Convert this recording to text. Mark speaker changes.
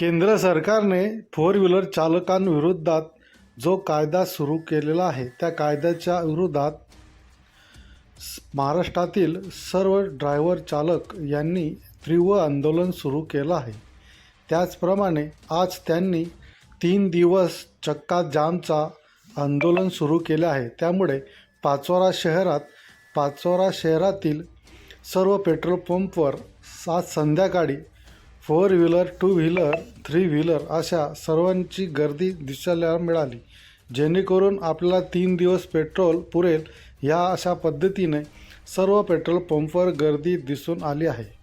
Speaker 1: केंद्र सरकारने four wheeler चालकांविरोधात जो कायदा सुरू केलेला आहे त्या कायद्याच्या विरोधात महाराष्ट्रातील सर्व ड्रायव्हर चालक यांनी तीव्र आंदोलन सुरू केलं आहे. त्याचप्रमाणे आज त्यांनी तीन दिवस चक्का जामचा आंदोलन सुरू केले आहे. त्यामुळे पाचोरा शहरात पाचोरा शहरातील सर्व पेट्रोल पंपवर आज संध्याकाळी four wheeler two wheeler three wheeler अशा सर्वांची गर्दी दिसायला मिळाली. जेणेकरून आपल्याला तीन दिवस पेट्रोल पुरेल या अशा पद्धतीने सर्व पेट्रोल पंपवर गर्दी दिसून आली आहे.